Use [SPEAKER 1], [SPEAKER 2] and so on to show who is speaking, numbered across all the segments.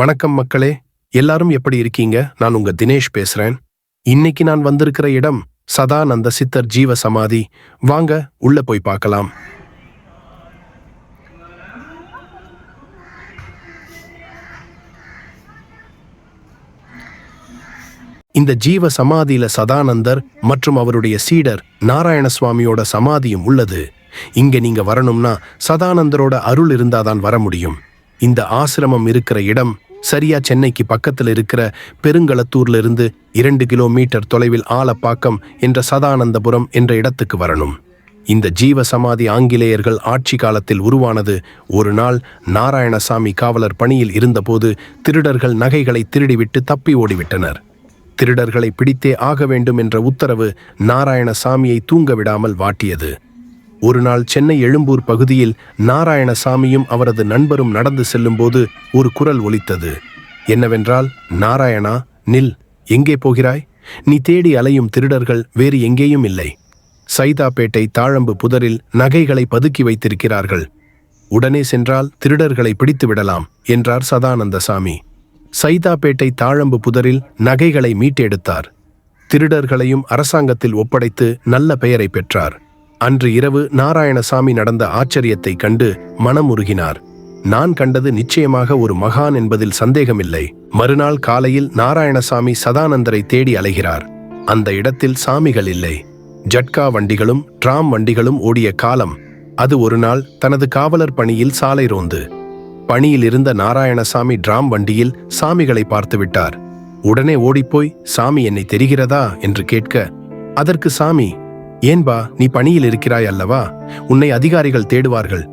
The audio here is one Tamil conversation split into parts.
[SPEAKER 1] வணக்கம் மக்களே எல்லாரும் எப்படி இருக்கீங்க? நான் உங்க தினேஷ் பேசுறேன். இன்னைக்கு நான் வந்திருக்கிற இடம் சதானந்த சித்தர் ஜீவ சமாதி. வாங்க உள்ள போய் பார்க்கலாம். இந்த ஜீவ சமாதியில சதானந்தர் மற்றும் அவருடைய சீடர் நாராயண சுவாமியோட சமாதியும் உள்ளது. இங்க நீங்க வரணும்னா சதானந்தரோட அருள் இருந்தாதான் வர முடியும். இந்த ஆசிரமம் இருக்கிற இடம் சரியா சென்னைக்கு பக்கத்தில் இருக்கிற பெருங்களத்தூர்ல இருந்து இரண்டு கிலோமீட்டர் தொலைவில் ஆலப்பாக்கம் என்ற சதானந்தபுரம் என்ற இடத்துக்கு வரணும். இந்த ஜீவ சமாதி ஆங்கிலேயர்கள் ஆட்சி காலத்தில் உருவானது ஒரு நாள் நாராயணசாமி காவலர் பணியில் இருந்தபோது திருடர்கள் நகைகளை திருடிவிட்டு தப்பி ஓடிவிட்டனர். திருடர்களை பிடித்தே ஆக வேண்டும் என்ற உத்தரவு நாராயணசாமியை தூங்க விடாமல் வாட்டியது. ஒரு நாள் சென்னை எழும்பூர் பகுதியில் நாராயணசாமியும் அவரது நண்பரும் நடந்து செல்லும்போது ஒரு குரல் ஒலித்தது. என்னவென்றால் நாராயணா நில். எங்கே போகிறாய்? நீ தேடி அலையும் திருடர்கள் வேறு எங்கேயும் இல்லை. சைதாப்பேட்டை தாழம்பு புதரில் நகைகளை பதுக்கி வைத்திருக்கிறார்கள். உடனே சென்றால் திருடர்களை பிடித்து விடலாம் என்றார் சதானந்தசாமி. சைதாப்பேட்டை தாழம்பு புதரில் நகைகளை மீட்டெடுத்தார். திருடர்களையும் அரசாங்கத்தில் ஒப்படைத்து நல்ல பெயரை பெற்றார். அன்று இரவு நாராயணசாமி நடந்த ஆச்சரியத்தை கண்டு மனமுருகினார். நான் கண்டது நிச்சயமாக ஒரு மகான் என்பதில் சந்தேகமில்லை. மறுநாள் காலையில் நாராயணசாமி சதானந்தரை தேடி அலைகிறார். அந்த இடத்தில் சாமிகள் இல்லை. ஜட்கா வண்டிகளும் டிராம் வண்டிகளும் ஓடிய காலம் அது ஒரு நாள் தனது காவலர் பணியில் சாலை ரோந்து. பணியில் இருந்த நாராயணசாமி டிராம் வண்டியில் சாமிகளை பார்த்துவிட்டார் உடனே ஓடிப்போய் சாமி என்னை தெரிகிறதா? என்று கேட்க அதற்கு சாமி ஏன்பா நீ பணியில் இருக்கிறாய் அல்லவா? உன்னை அதிகாரிகள் தேடுவார்கள்.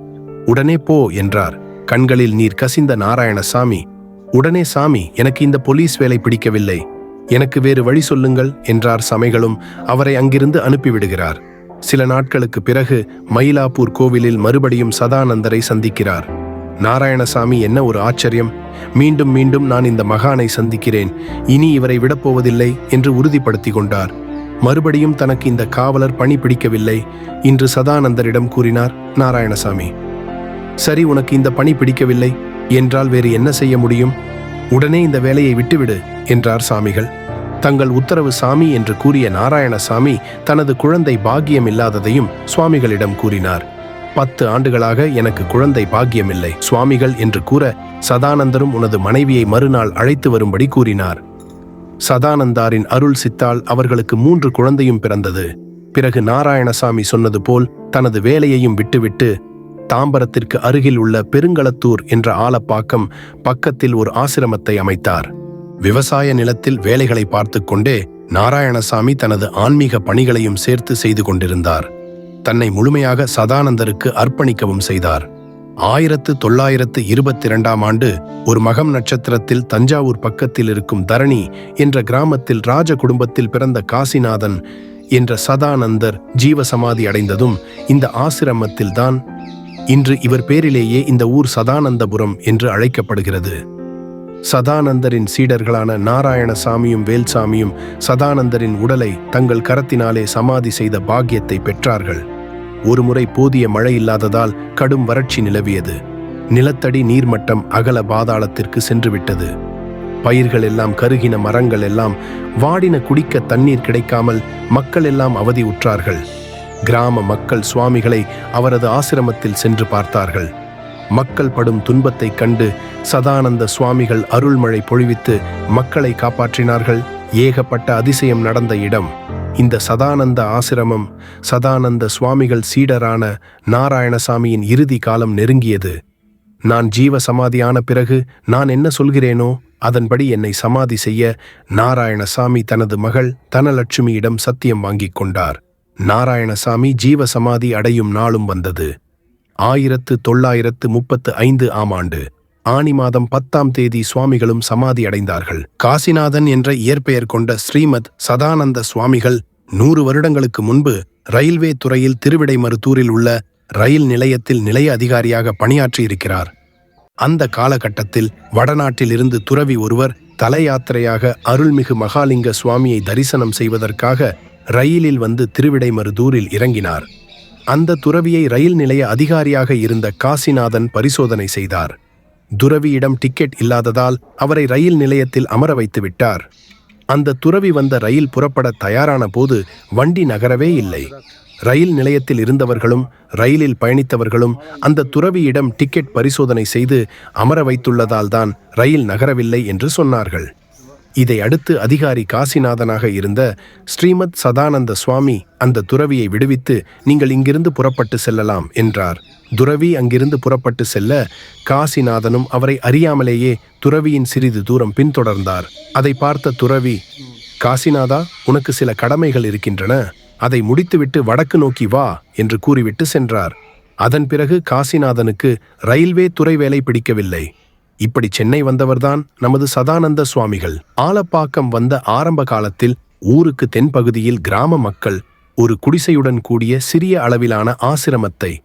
[SPEAKER 1] உடனே போ என்றார். கண்களில் நீர் கசிந்த நாராயணசாமி. உடனே சாமி எனக்கு இந்த போலீஸ் வேலை பிடிக்கவில்லை. எனக்கு வேறு வழி சொல்லுங்கள் என்றார் சமைகளும் அவரை அங்கிருந்து அனுப்பிவிடுகிறார். சில நாட்களுக்கு பிறகு மயிலாப்பூர் கோவிலில் மறுபடியும் சதானந்தரை சந்திக்கிறார். நாராயணசாமி என்ன ஒரு ஆச்சரியம். மீண்டும் மீண்டும் நான் இந்த மகானை சந்திக்கிறேன். இனி இவரை விடப்போவதில்லை என்று உறுதிப்படுத்தி கொண்டார். மறுபடியும் தனக்கு இந்த காவலர் பணி பிடிக்கவில்லை இன்று சதானந்தரிடம் கூறினார் நாராயணசாமி. சரி உனக்கு இந்த பணி பிடிக்கவில்லை என்றால் வேறு என்ன செய்ய முடியும்? உடனே இந்த வேலையை விட்டுவிடு என்றார் சாமிகள். தங்கள் உத்தரவு சாமி என்று கூறிய நாராயணசாமி தனது குழந்தை பாக்கியம் இல்லாததையும் சுவாமிகளிடம் கூறினார். பத்து ஆண்டுகளாக எனக்கு குழந்தை பாக்கியமில்லை சுவாமிகள் என்று கூற சதானந்தரும் உனது மனைவியை மறுநாள் அழைத்து வரும்படி கூறினார். சதானந்தாரின் அருள் சித்தால் அவர்களுக்கு மூன்று குழந்தையும் பிறந்தது. பிறகு நாராயணசாமி சொன்னது போல் தனது வேலையையும் விட்டுவிட்டு தாம்பரத்திற்கு அருகில் உள்ள பெருங்களத்தூர் என்ற ஆலப்பாக்கம் பக்கத்தில் ஒரு ஆசிரமத்தை அமைத்தார். விவசாய நிலத்தில் வேலைகளை பார்த்து கொண்டே நாராயணசாமி தனது ஆன்மீக பணிகளையும் சேர்த்து செய்து கொண்டிருந்தார். தன்னை முழுமையாக சதானந்தருக்கு அர்ப்பணிக்கவும் செய்தார். ஆயிரத்து தொள்ளாயிரத்து இருபத்தி இரண்டாம் ஆண்டு ஒரு மகம் நட்சத்திரத்தில் தஞ்சாவூர் பக்கத்தில் இருக்கும் தரணி என்ற கிராமத்தில் ராஜ குடும்பத்தில் பிறந்த காசிநாதன் என்ற சதானந்தர் ஜீவசமாதி அடைந்ததும் இந்த ஆசிரமத்தில்தான் இன்று இவர் பேரிலேயே இந்த ஊர் சதானந்தபுரம் என்று அழைக்கப்படுகிறது. சதானந்தரின் சீடர்களான நாராயணசாமியும் வேல்சாமியும் சதானந்தரின் உடலை தங்கள் கரத்தினாலே சமாதி செய்த பாக்கியத்தை பெற்றார்கள். ஒருமுறை போதிய மழை இல்லாததால் கடும் வறட்சி நிலவியது. நிலத்தடி நீர்மட்டம் அகல பாதாளத்திற்கு சென்றுவிட்டது. பயிர்கள் எல்லாம் கருகின மரங்கள் எல்லாம் வாடின குடிக்க தண்ணீர் கிடைக்காமல் மக்கள் எல்லாம் அவதி உற்றார்கள். கிராம மக்கள் சுவாமிகளை அவரது ஆசிரமத்தில் சென்று பார்த்தார்கள். மக்கள் படும் துன்பத்தைக் கண்டு சதானந்த சுவாமிகள் அருள்மழை பொழிவித்து மக்களை காப்பாற்றினார்கள். ஏகப்பட்ட அதிசயம் நடந்த இடம். இந்த சதானந்த ஆசிரமம் சதானந்த சுவாமிகள் சீடரான நாராயணசாமியின் இறுதி காலம் நெருங்கியது. நான் ஜீவ சமாதியான பிறகு நான் என்ன சொல்கிறேனோ அதன்படி என்னை சமாதி செய்ய நாராயணசாமி தனது மகள் தனலட்சுமியிடம் சத்தியம் வாங்கிக் கொண்டார். நாராயணசாமி ஜீவ சமாதி அடையும் நாளும் வந்தது. ஆயிரத்து தொள்ளாயிரத்து முப்பத்து ஐந்து ஆம் ஆண்டு. ஆனி மாதம் பத்தாம் தேதி சுவாமிகளும் சமாதி அடைந்தார்கள். காசிநாதன் என்ற இயற்பெயர் கொண்ட ஸ்ரீமத் சதானந்த சுவாமிகள் நூறு வருடங்களுக்கு முன்பு ரயில்வே துறையில் திருவிடைமருத்தூரில் உள்ள ரயில் நிலையத்தில் நிலைய அதிகாரியாக பணியாற்றியிருக்கிறார். அந்த காலகட்டத்தில் வடநாட்டில் இருந்து துறவி ஒருவர் தலையாத்திரையாக அருள்மிகு மகாலிங்க சுவாமியை தரிசனம் செய்வதற்காக ரயிலில் வந்து திருவிடைமருதூரில் இறங்கினார். அந்த துறவியை ரயில் நிலைய அதிகாரியாக இருந்த காசிநாதன் பரிசோதனை செய்தார். துறவியிடம் டிக்கெட் இல்லாததால் அவரை ரயில் நிலையத்தில் அமர வைத்து விட்டார். அந்த துறவி வந்த ரயில் புறப்பட தயாரான போது வண்டி நகரவே இல்லை. ரயில் நிலையத்தில் இருந்தவர்களும் ரயிலில் பயணித்தவர்களும் அந்த துறவியிடம் டிக்கெட் பரிசோதனை செய்து அமர வைத்துள்ளதால் தான் ரயில் நகரவில்லை என்று சொன்னார்கள். இதை அடுத்து அதிகாரி காசிநாதனாக இருந்த ஸ்ரீமத் சதானந்த சுவாமி அந்த துறவியை விடுவித்து நீங்கள் இங்கிருந்து புறப்பட்டு செல்லலாம் என்றார். துறவி அங்கிருந்து புறப்பட்டு செல்ல காசிநாதனும் அவரை அறியாமலேயே துறவியின் சிறிது தூரம் பின்தொடர்ந்தார். அதை பார்த்த துறவி காசிநாதா உனக்கு சில கடமைகள் இருக்கின்றன. அதை முடித்துவிட்டு வடக்கு நோக்கி வா என்று கூறிவிட்டு சென்றார். அதன் பிறகு காசிநாதனுக்கு ரயில்வே துறை வேலை பிடிக்கவில்லை. இப்படி சென்னை வந்தவர்தான் நமது சதானந்த சுவாமிகள். ஆலப்பாக்கம் வந்த ஆரம்ப காலத்தில் ஊருக்கு தென்பகுதியில் கிராம மக்கள் ஒரு குடிசையுடன் கூடிய சிறிய அளவிலான ஆசிரமத்தை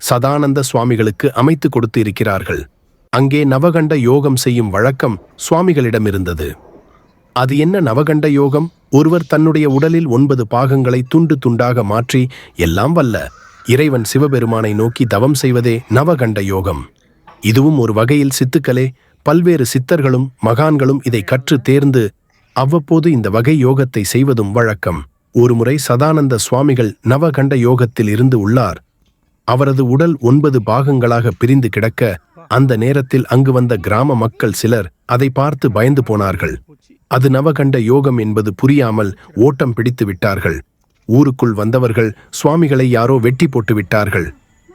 [SPEAKER 1] சதானந்த சுவாமிகளுக்கு அமைத்து கொடுத்து இருக்கிறார்கள் அங்கே நவகண்ட யோகம் செய்யும் வழக்கம் சுவாமிகளிடம் இருந்தது. அது என்ன நவகண்ட யோகம்? ஒருவர் தன்னுடைய உடலில் ஒன்பது பாகங்களை துண்டு துண்டாக மாற்றி எல்லாம் வல்ல இறைவன் சிவபெருமானை நோக்கி தவம் செய்வதே நவகண்ட யோகம். இதுவும் ஒரு வகையில் சித்துக்களே பல்வேறு சித்தர்களும் மகான்களும் இதை கற்று தேர்ந்து அவ்வப்போது இந்த வகை யோகத்தை செய்வதும் வழக்கம். ஒருமுறை சதானந்த சுவாமிகள் நவகண்ட யோகத்தில் இருந்து உள்ளார். அவரது உடல் ஒன்பது பாகங்களாக பிரிந்து கிடக்க அந்த நேரத்தில் அங்கு வந்த கிராம மக்கள் சிலர் அதை பார்த்து பயந்து போனார்கள். அது நவகண்ட யோகம் என்பது புரியாமல் ஓட்டம் பிடித்து விட்டார்கள். ஊருக்குள் வந்தவர்கள் சுவாமிகளை யாரோ வெட்டி போட்டு விட்டார்கள்.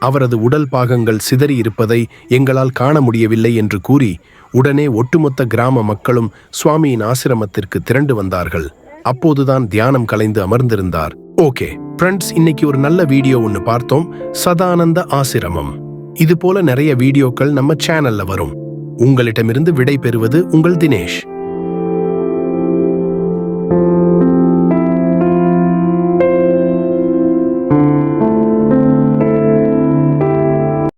[SPEAKER 1] அவரது உடல் பாகங்கள் சிதறி இருப்பதை எங்களால் காண முடியவில்லை என்று கூறி உடனே ஒட்டுமொத்த கிராம மக்களும் சுவாமியின் ஆசிரமத்திற்கு திரண்டு வந்தார்கள். அப்போதுதான் தியானம் கலைந்து அமர்ந்திருந்தார். ஓகே ஃப்ரெண்ட்ஸ் இன்னைக்கு ஒரு நல்ல வீடியோ ஒன்று பார்த்தோம். சதானந்த ஆசிரமம். இது போல நிறைய வீடியோக்கள் நம்ம சேனல்ல வரும். உங்களிடமிருந்து விடை பெறுவது உங்கள் தினேஷ்.